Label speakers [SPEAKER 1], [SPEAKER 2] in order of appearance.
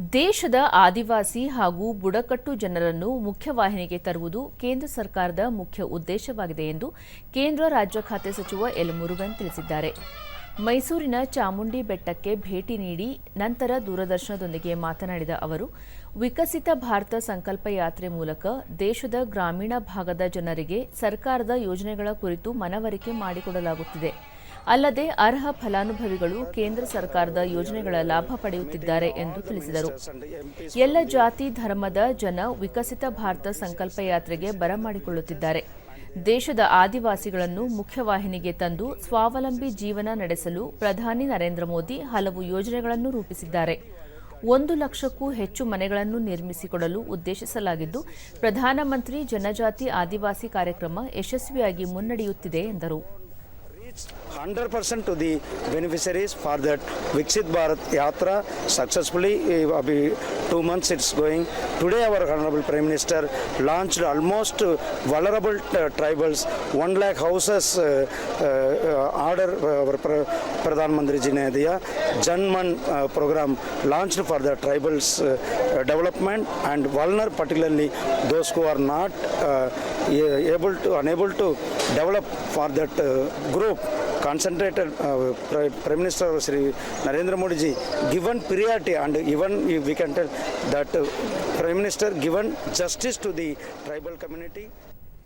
[SPEAKER 1] ದೇಶದ ಆದಿವಾಸಿ ಹಾಗೂ ಬುಡಕಟ್ಟು ಜನರನ್ನು ಮುಖ್ಯವಾಹಿನಿಗೆ ತರುವುದು ಕೇಂದ್ರ ಸರ್ಕಾರದ ಮುಖ್ಯ ಉದ್ದೇಶವಾಗಿದೆ ಎಂದು ಕೇಂದ್ರ ರಾಜ್ಯ ಖಾತೆ ಸಚಿವ ಎಲ್ ಮುರುಗನ್ ತಿಳಿಸಿದ್ದಾರೆ. ಮೈಸೂರಿನ ಚಾಮುಂಡಿ ಬೆಟ್ಟಕ್ಕೆ ಭೇಟಿ ನೀಡಿ ನಂತರ ದೂರದರ್ಶನದೊಂದಿಗೆ ಮಾತನಾಡಿದ ಅವರು, ವಿಕಸಿತ ಭಾರತ ಸಂಕಲ್ಪ ಯಾತ್ರೆ ಮೂಲಕ ದೇಶದ ಗ್ರಾಮೀಣ ಭಾಗದ ಜನರಿಗೆ ಸರ್ಕಾರದ ಯೋಜನೆಗಳ ಕುರಿತು ಮನವರಿಕೆ ಮಾಡಿಕೊಡಲಾಗುತ್ತಿದೆ. ಅಲ್ಲದೆ ಅರ್ಹ ಫಲಾನುಭವಿಗಳು ಕೇಂದ್ರ ಸರ್ಕಾರದ ಯೋಜನೆಗಳ ಲಾಭ ಪಡೆಯುತ್ತಿದ್ದಾರೆ ಎಂದು ತಿಳಿಸಿದರು. ಎಲ್ಲ ಜಾತಿ, ಧರ್ಮದ ಜನ ವಿಕಸಿತ ಭಾರತ ಸಂಕಲ್ಪ ಯಾತ್ರೆಗೆ ಬರಮಾಡಿಕೊಳ್ಳುತ್ತಿದ್ದಾರೆ ದೇಶದ ಆದಿವಾಸಿಗಳನ್ನು ಮುಖ್ಯವಾಹಿನಿಗೆ ತಂದು ಸ್ವಾವಲಂಬಿ ಜೀವನ ನಡೆಸಲು ಪ್ರಧಾನಿ ನರೇಂದ್ರ ಮೋದಿ ಹಲವು ಯೋಜನೆಗಳನ್ನು ರೂಪಿಸಿದ್ದಾರೆ. ಒಂದು ಲಕ್ಷಕ್ಕೂ ಹೆಚ್ಚು ಮನೆಗಳನ್ನು ನಿರ್ಮಿಸಿಕೊಡಲು ಉದ್ದೇಶಿಸಲಾಗಿದ್ದು, ಪ್ರಧಾನಮಂತ್ರಿ ಜನಜಾತಿ ಆದಿವಾಸಿ ಕಾರ್ಯಕ್ರಮ ಯಶಸ್ವಿಯಾಗಿ ಮುನ್ನಡೆಯುತ್ತಿದೆ ಎಂದರು.
[SPEAKER 2] 100% to the beneficiaries for that Viksit Bharat Yatra successfully. abhi Two months it's going. Today our Honorable Prime Minister launched almost vulnerable uh, tribals, one lakh houses uh, uh, order uh, our Pra- Pradhan Mantri ji ne diya. Janman uh, program launched for the tribals uh, development and vulnerable particularly those who are not uh, able to unable to develop for that uh, group concentrated uh, Prime Minister Sri Narendra Modi ji given priority and even we can tell that uh, Prime Minister given justice to the tribal community